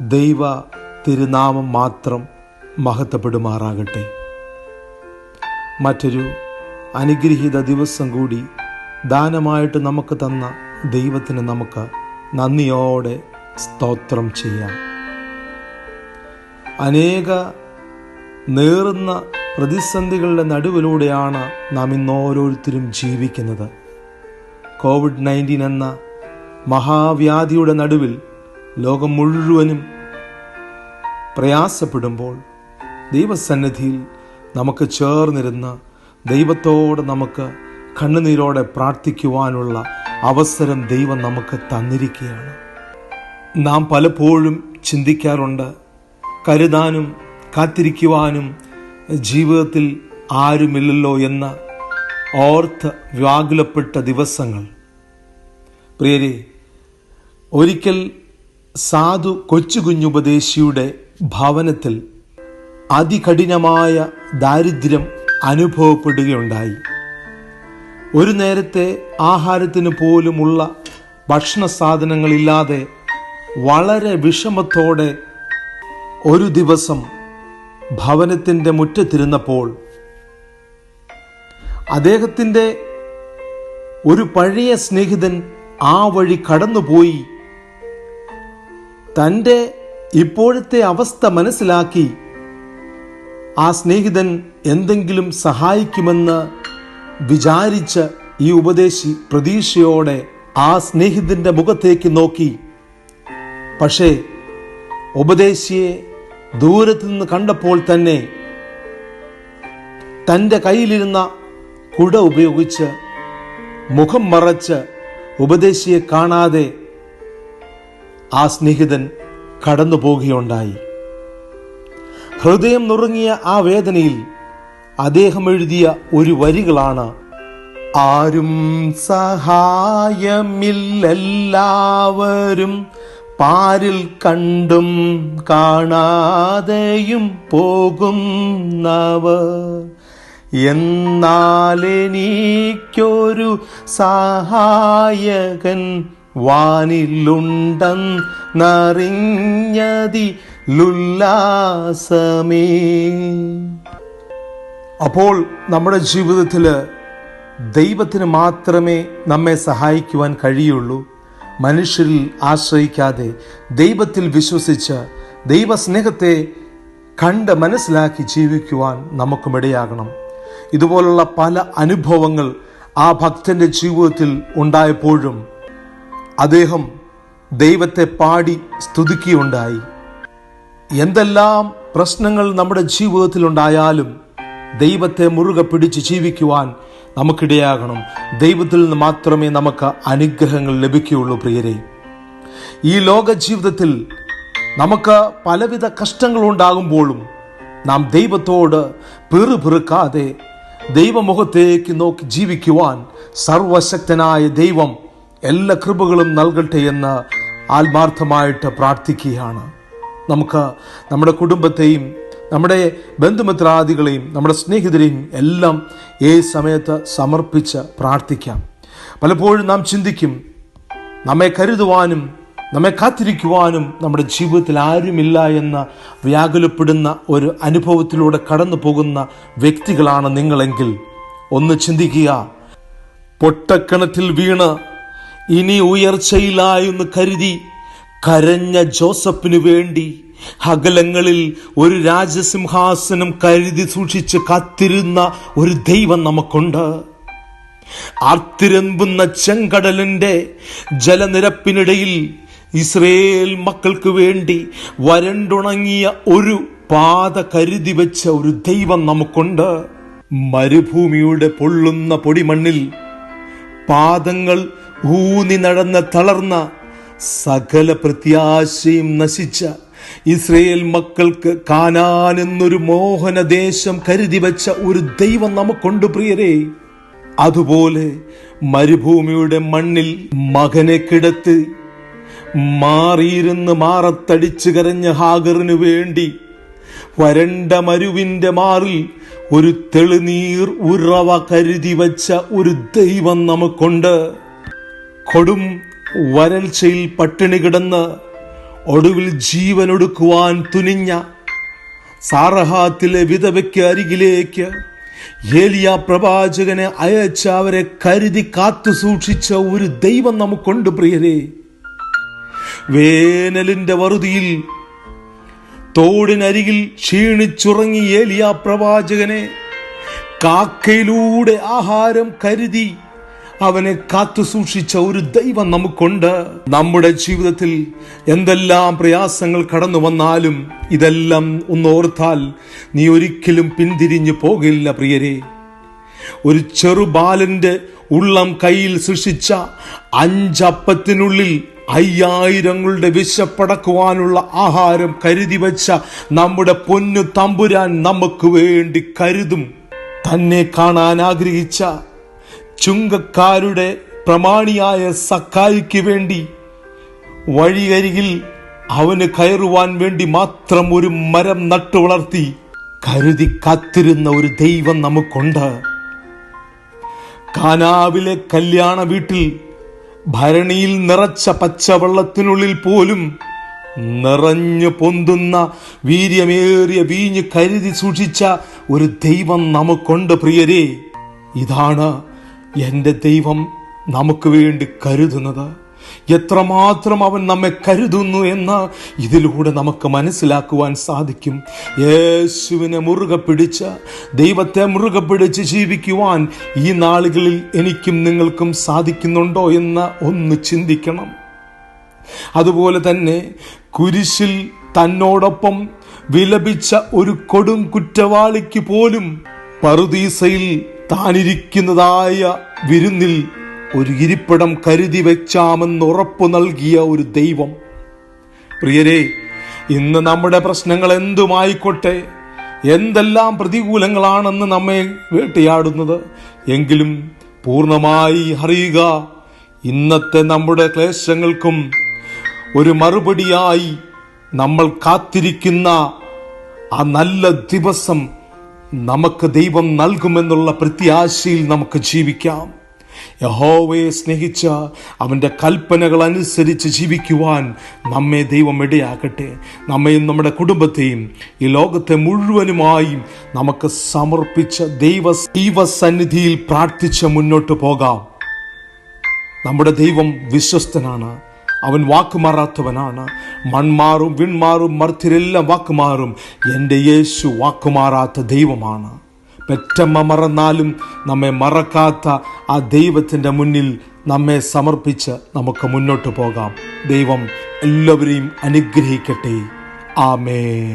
ദൈവ തിരുനാമം മാത്രം മഹത്വപ്പെടുമാറാകട്ടെ. മറ്റൊരു അനുഗ്രഹീത ദിവസം കൂടി ദാനമായിട്ട് നമുക്ക് തന്ന ദൈവത്തിന് നമുക്ക് നന്ദിയോടെ സ്തോത്രം ചെയ്യാം. അനേക നേറുന്ന പ്രതിസന്ധികളുടെ നടുവിലൂടെയാണ് നാം ഇന്ന് ഓരോരുത്തരും ജീവിക്കുന്നത്. കോവിഡ് നയന്റീൻ എന്ന മഹാവ്യാധിയുടെ നടുവിൽ ലോകം മുഴുവനും പ്രയാസപ്പെടുമ്പോൾ ദൈവസന്നിധിയിൽ നമുക്ക് ചേർന്നിരുന്ന ദൈവത്തോട് നമുക്ക് കണ്ണുനീരോടെ പ്രാർത്ഥിക്കുവാനുള്ള അവസരം ദൈവം നമുക്ക് തന്നിരിക്കുകയാണ്. നാം പലപ്പോഴും ചിന്തിക്കാറുണ്ട് കരുതാനും കാത്തിരിക്കുവാനും ജീവിതത്തിൽ ആരുമില്ലല്ലോ എന്ന ഓർത്ത് വ്യാകുലപ്പെട്ട ദിവസങ്ങൾ. പ്രിയരെ ഒരിക്കൽ സാധു കൊച്ചു കുഞ്ഞുപദേശിയുടെ ഭവനത്തിൽ അതികഠിനമായ ദാരിദ്ര്യം അനുഭവപ്പെടുകയുണ്ടായി. ഒരു നേരത്തെ ആഹാരത്തിന് പോലുമുള്ള ഭക്ഷണ സാധനങ്ങളില്ലാതെ വളരെ വിഷമത്തോടെ ഒരു ദിവസം ഭവനത്തിന്റെ മുറ്റത്തിരുന്നപ്പോൾ അദ്ദേഹത്തിന്റെ ഒരു പഴയ സ്നേഹിതൻ ആ വഴി കടന്നുപോയി തന്റെ ഇപ്പോഴത്തെ അവസ്ഥ മനസ്സിലാക്കി ആ സ്നേഹിതൻ എന്തെങ്കിലും സഹായിക്കുമെന്ന് വിചാരിച്ച് ഈ ഉപദേശി പ്രതീക്ഷയോടെ ആ സ്നേഹിതന്റെ മുഖത്തേക്ക് നോക്കി. പക്ഷേ ഉപദേശിയെ ദൂരത്തു നിന്ന് കണ്ടപ്പോൾ തന്നെ തന്റെ കയ്യിലിരുന്ന കുട ഉപയോഗിച്ച് മുഖം മറച്ച് ഉപദേശിയെ കാണാതെ ആ സ്നേഹിതൻ കടന്നു പോകുകയുണ്ടായി ഹൃദയം നുറുങ്ങിയ ആ വേദനയിൽ അദ്ദേഹം എഴുതിയ ഒരു വരികളാണ്. ആരും സഹായമില്ലെല്ലാവരും പാരിൽ കണ്ടും കാണാതെയും പോകുന്നവർ. നവ എന്നാലെനിക്കൊരു സഹായകൻ വാനിലുണ്ടെന്നറിഞ്ഞതി ലുല്ലാസമേ. അപ്പോൾ നമ്മുടെ ജീവിതത്തിൽ ദൈവത്തിന് മാത്രമേ നമ്മെ സഹായിക്കുവാൻ കഴിയുള്ളൂ. മനുഷ്യരിൽ ആശ്രയിക്കാതെ ദൈവത്തിൽ വിശ്വസിച്ച് ദൈവസ്നേഹത്തെ കണ്ട് മനസ്സിലാക്കി ജീവിക്കുവാൻ നമുക്കും ഇടയാകണം ഇതുപോലുള്ള പല അനുഭവങ്ങൾ ആ ഭക്തന്റെ ജീവിതത്തിൽ ഉണ്ടായപ്പോഴും അദ്ദേഹം ദൈവത്തെ പാടി സ്തുതിക്കുകയുണ്ടായി. എന്തെല്ലാം പ്രശ്നങ്ങൾ നമ്മുടെ ജീവിതത്തിൽ ഉണ്ടായാലും ദൈവത്തെ മുറുകെ പിടിച്ച് ജീവിക്കുവാൻ നമുക്കിടയാകണം. ദൈവത്തിൽ നിന്ന് മാത്രമേ നമുക്ക് അനുഗ്രഹങ്ങൾ ലഭിക്കുകയുള്ളൂ പ്രിയരെ. ഈ ലോക ജീവിതത്തിൽ നമുക്ക് പലവിധ കഷ്ടങ്ങൾ ഉണ്ടാകുമ്പോഴും നാം ദൈവത്തോട് പെറുപെറുക്കാതെ ദൈവമുഖത്തേക്ക് നോക്കി ജീവിക്കുവാൻ സർവശക്തനായ ദൈവം എല്ലാ കൃപകളും നൽകട്ടെ എന്ന് ആത്മാർത്ഥമായിട്ട് പ്രാർത്ഥിക്കുകയാണ്. നമുക്ക് നമ്മുടെ കുടുംബത്തെയും നമ്മുടെ ബന്ധുമിത്രാദികളെയും നമ്മുടെ സ്നേഹിതരെയും എല്ലാം ഈ സമയത്ത് സമർപ്പിച്ച് പ്രാർത്ഥിക്കാം. പലപ്പോഴും നാം ചിന്തിക്കും നമ്മെ കരുതുവാനും നമ്മെ കാത്തിരിക്കുവാനും നമ്മുടെ ജീവിതത്തിൽ ആരുമില്ല എന്ന് വ്യാകുലപ്പെടുന്ന ഒരു അനുഭവത്തിലൂടെ കടന്നു പോകുന്ന വ്യക്തികളാണ് നിങ്ങളെങ്കിൽ. ഒന്ന് ചിന്തിക്കുക പൊട്ടക്കിണറ്റിൽ വീണ് ഇനി ഉയർച്ചയിലായെന്ന് കരുതി കരഞ്ഞ ജോസഫിനു വേണ്ടി അകലങ്ങളിൽ ഒരു രാജസിംഹാസനം കരുതി സൂക്ഷിച്ച് കാത്തിരുന്ന ഒരു ദൈവം നമുക്കുണ്ട്. ആർത്തിരമ്പുന്ന ചെങ്കടലിന്റെ ജലനിരപ്പിനിടയിൽ ഇസ്രയേൽ മക്കൾക്ക് വേണ്ടി വരണ്ടുണങ്ങിയ ഒരു പാത കരുതി വെച്ച ഒരു ദൈവം നമുക്കുണ്ട്. മരുഭൂമിയുടെ പൊള്ളുന്ന പൊടിമണ്ണിൽ പാദങ്ങൾ ഊന്നി നടന്ന തളർന്ന സകല പ്രത്യാശയും നശിച്ച ഇസ്രയേൽ മക്കൾക്ക് കാനാൻ എന്നൊരു മോഹനദേശം കരുതി വച്ച ഒരു ദൈവം നമുക്കുണ്ട് പ്രിയരെ. അതുപോലെ മരുഭൂമിയുടെ മണ്ണിൽ മകനെ കിടത്തി മാറിയിരുന്ന് മാറത്തടിച്ചു കരഞ്ഞ ഹാഗറിനു വേണ്ടി വരണ്ട മരുവിന്റെ മാറിൽ ഒരു തെളിനീർ ഉറവ കരുതി വച്ച ഒരു ദൈവം നമുക്കുണ്ട്. കൊടും വരൾച്ചയിൽ പട്ടിണി കിടന്ന് ഒടുവിൽ ജീവനൊടുക്കുവാൻ തുനിഞ്ഞ സാറഹാത്തിലെ വിധവയ്ക്ക് അരികിലേക്ക് ഏലിയ പ്രവാചകനെ അയച്ച അവരെ കരുതി കാത്തു സൂക്ഷിച്ച ഒരു ദൈവം നമുക്കുണ്ട് പ്രിയരെ. വേനലിന്റെ വറുതിയിൽ തോടിനരികിൽ ക്ഷീണിച്ചുറങ്ങി ഏലിയ പ്രവാചകനെ കാക്കയിലൂടെ ആഹാരം കരുതി അവനെ കാത്തു സൂക്ഷിച്ച ഒരു ദൈവം നമുക്കുണ്ട്. നമ്മുടെ ജീവിതത്തിൽ എന്തെല്ലാം പ്രയാസങ്ങൾ കടന്നു വന്നാലും ഇതെല്ലാം ഒന്നോർത്താൽ നീ ഒരിക്കലും പിന്തിരിഞ്ഞു പോകില്ല പ്രിയരെ. ഒരു ചെറുബാലന്റെ ഉള്ളം കയ്യിൽ സൃഷ്ടിച്ച അഞ്ചപ്പത്തിനുള്ളിൽ അയ്യായിരങ്ങളുടെ വിശപ്പടക്കുവാനുള്ള ആഹാരം കരുതി വച്ച നമ്മുടെ പൊന്നു തമ്പുരാൻ നമുക്ക് വേണ്ടി കരുതും. തന്നെ കാണാൻ ആഗ്രഹിച്ച ചുങ്കക്കാരുടെ പ്രമാണിയായ സക്കായിക്ക് വേണ്ടി വഴിയരികിൽ അവന് കയറുവാൻ വേണ്ടി മാത്രം ഒരു മരം നട്ടു വളർത്തി കരുതി കാത്തിരുന്ന ഒരു ദൈവം നമുക്കുണ്ട്. കാനാവിലെ കല്യാണ വീട്ടിൽ ഭരണിയിൽ നിറച്ച പച്ചവെള്ളത്തിനുള്ളിൽ പോലും നിറഞ്ഞു പൊന്തുന്ന വീര്യമേറിയ വീഞ്ഞ് കരുതി സൂക്ഷിച്ച ഒരു ദൈവം നമുക്കുണ്ട് പ്രിയരെ. ഇതാണ് എന്റെ ദൈവം നമുക്ക് വേണ്ടി കരുതുന്നത് എത്രമാത്രം അവൻ നമ്മെ കരുതുന്നു എന്ന് ഇതിലൂടെ നമുക്ക് മനസ്സിലാക്കുവാൻ സാധിക്കും. യേശുവിനെ മുറുകെ പിടിച്ച് ദൈവത്തെ മുറുകെ പിടിച്ച് ജീവിക്കുവാൻ ഈ നാളുകളിൽ എനിക്കും നിങ്ങൾക്കും സാധിക്കുന്നുണ്ടോ എന്ന് ഒന്ന് ചിന്തിക്കണം. അതുപോലെ തന്നെ കുരിശിൽ തന്നോടൊപ്പം വിലപിച്ച ഒരു കൊടും കുറ്റവാളിക്ക് പോലും പറുദീസയിൽ താനിരിക്കുന്നതായ വിരുന്നിൽ ഒരു ഇരിപ്പിടം കരുതി വെച്ചാമെന്ന് ഉറപ്പു നൽകിയ ഒരു ദൈവം. പ്രിയരെ ഇന്ന് നമ്മുടെ പ്രശ്നങ്ങൾ എന്തുമായിക്കോട്ടെ? എന്തെല്ലാം പ്രതികൂലങ്ങളാണെന്ന് നമ്മെ വേട്ടയാടുന്നത്? എങ്കിലും പൂർണമായി അറിയുക ഇന്നത്തെ നമ്മുടെ ക്ലേശങ്ങൾക്കും ഒരു മറുപടിയായി നമ്മൾ കാത്തിരിക്കുന്ന ആ നല്ല ദിവസം നമുക്ക് ദൈവം നൽകുമെന്നുള്ള പ്രത്യാശയിൽ നമുക്ക് ജീവിക്കാം. യഹോവയെ സ്നേഹിച്ച അവന്റെ കൽപ്പനകൾ അനുസരിച്ച് ജീവിക്കുവാൻ നമ്മെ ദൈവം ഇടയാക്കട്ടെ നമ്മയും നമ്മുടെ കുടുംബത്തെയും ഈ ലോകത്തെ മുഴുവനുമായും നമുക്ക് സമർപ്പിച്ച ദൈവ ദൈവസന്നിധിയിൽ പ്രാർത്ഥിച്ച് മുന്നോട്ട് പോകാം. നമ്മുടെ ദൈവം വിശ്വസ്തനാണ്. അവൻ വാക്കുമാറാത്തവനാണ്. മൺമാറും വിൺമാറും മർത്തിരെല്ലാം വാക്കുമാറും. എന്റെ യേശു വാക്കുമാറാത്ത ദൈവമാണ്. പെറ്റമ്മ മറന്നാലും നമ്മെ മറക്കാത്ത ആ ദൈവത്തിന്റെ മുന്നിൽ നമ്മെ സമർപ്പിച്ച് നമുക്ക് മുന്നോട്ട് പോകാം. ദൈവം എല്ലാവരെയും അനുഗ്രഹിക്കട്ടെ. ആമേ